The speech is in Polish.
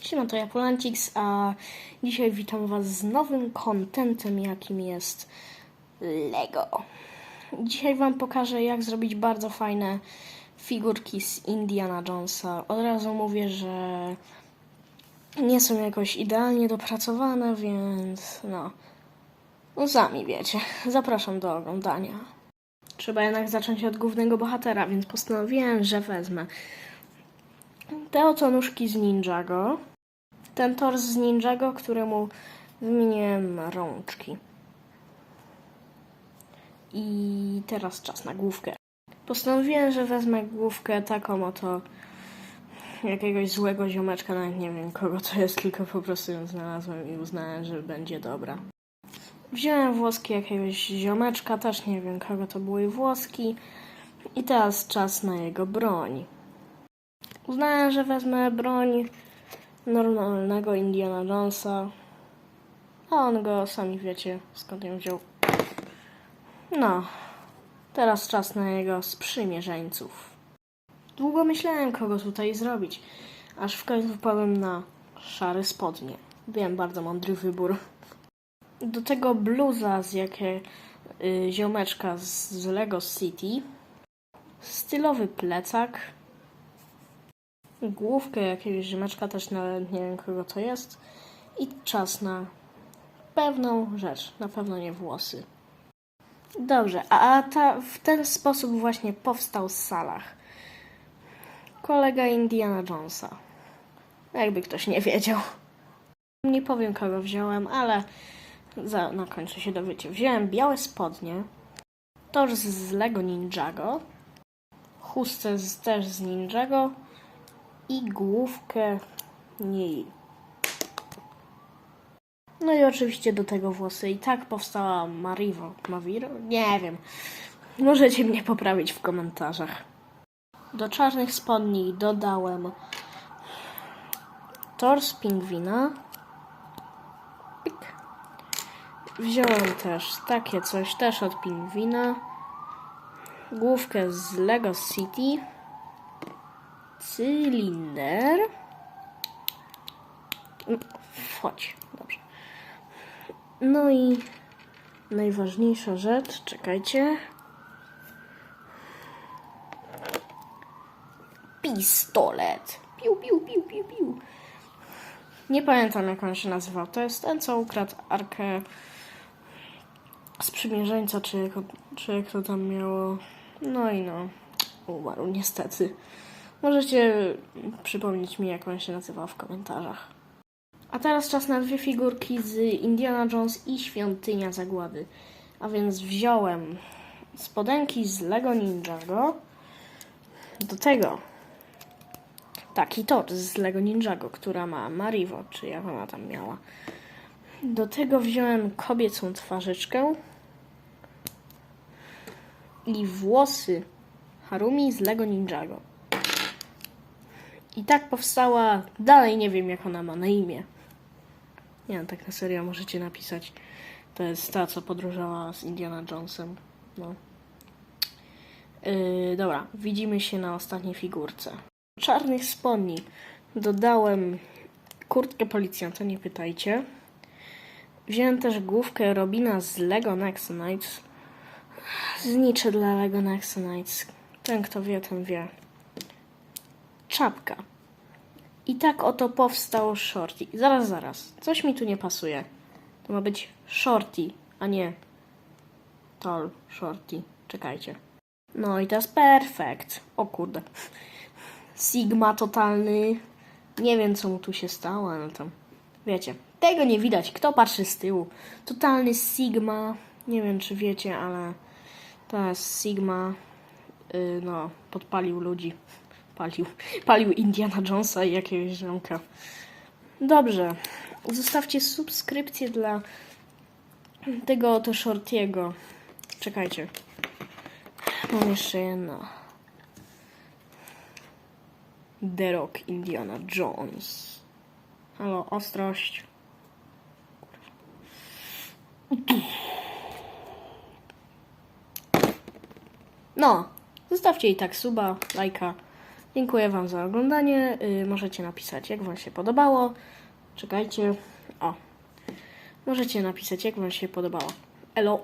Siema, to ja Polantix, a dzisiaj witam Was z nowym kontentem, jakim jest Lego. Dzisiaj Wam pokażę, jak zrobić bardzo fajne figurki z Indiana Jonesa. Od razu mówię, że nie są jakoś idealnie dopracowane, więc no, no sami wiecie. Zapraszam do oglądania. Trzeba jednak zacząć od głównego bohatera, więc postanowiłem, że wezmę te oto nóżki z Ninjago. Ten tors z Ninjago, któremu wymieniłem rączki. I teraz czas na główkę. Postanowiłem, że wezmę główkę taką oto jakiegoś złego ziomeczka, nawet nie wiem kogo to jest, tylko po prostu ją znalazłem i uznałem, że będzie dobra. Wziąłem włoski jakiegoś ziomeczka, też nie wiem kogo to były włoski. I teraz czas na jego broń. Uznałem, że wezmę broń normalnego Indiana Jonesa. A on go, sami wiecie, skąd ją wziął. No, teraz czas na jego sprzymierzeńców. Długo myślałem, kogo tutaj zrobić, aż w końcu wpadłem na szare spodnie. Wiem, bardzo mądry wybór. Do tego bluza z jakie y, ziomeczka z, z Lego City. Stylowy plecak. Główkę jakiegoś ziomeczka, też nawet nie wiem kogo to jest. I czas na pewną rzecz, na pewno nie włosy. Dobrze, a ta, w ten sposób właśnie powstał Salah. Kolega Indiana Jonesa. Jakby ktoś nie wiedział. Nie powiem kogo wziąłem, ale za, na końcu się dowiecie. Wziąłem białe spodnie, tors z Lego Ninjago, chustę z, też z Ninjago i główkę niej. No i oczywiście do tego włosy. I tak powstała Marivo. Maviro? Nie wiem. Możecie mnie poprawić w komentarzach. Do czarnych spodni dodałem tors pingwina. Wziąłem też takie coś, też od pingwina. Główkę z Lego City. Cylinder. Mm, Chodź, dobrze. No i najważniejsza rzecz, czekajcie. Pistolet. Piu, piu, piu, piu, piu. Nie pamiętam jak on się nazywał. To jest ten, co ukradł arkę sprzymierzeńca, czy jak, czy jak to tam miało. No i no, umarł niestety. Możecie przypomnieć mi, jak on się nazywał w komentarzach. A teraz czas na dwie figurki z Indiana Jones i Świątynia Zagłady. A więc wziąłem spodenki z Lego Ninjago. Do tego taki tort z Lego Ninjago, która ma Marivo, czy jak ona tam miała. Do tego wziąłem kobiecą twarzyczkę i włosy Harumi z Lego Ninjago. I tak powstała, dalej nie wiem jak ona ma na imię. Nie no, tak na serio możecie napisać. To jest ta, co podróżowała z Indiana Jonesem. No. Yy, dobra, widzimy się na ostatniej figurce. Czarnych spodni dodałem kurtkę policjanta, nie pytajcie. Wziąłem też główkę Robina z Lego Next Nights. Znicze dla Lego Next Nights. Ten kto wie, ten wie. Czapka. I tak oto powstał Shorty. Zaraz, zaraz. Coś mi tu nie pasuje. To ma być Shorty, a nie Tall Shorty. Czekajcie. No i teraz perfekt. O kurde. Sigma totalny. Nie wiem, co mu tu się stało, ale tam... Wiecie, tego nie widać. Kto patrzy z tyłu? Totalny Sigma. Nie wiem, czy wiecie, ale to jest Sigma. Yy, no, podpalił ludzi. Palił. Palił Indiana Jonesa i jakiegoś ziomka. Dobrze. Zostawcie subskrypcję dla tego oto Shortiego. Czekajcie. Mam jeszcze jedno. The Rock Indiana Jones. Halo, ostrość. No, zostawcie i tak suba, lajka Dziękuję Wam za oglądanie. Y, możecie napisać, jak Wam się podobało. Czekajcie. O. Możecie napisać, jak Wam się podobało. Elo.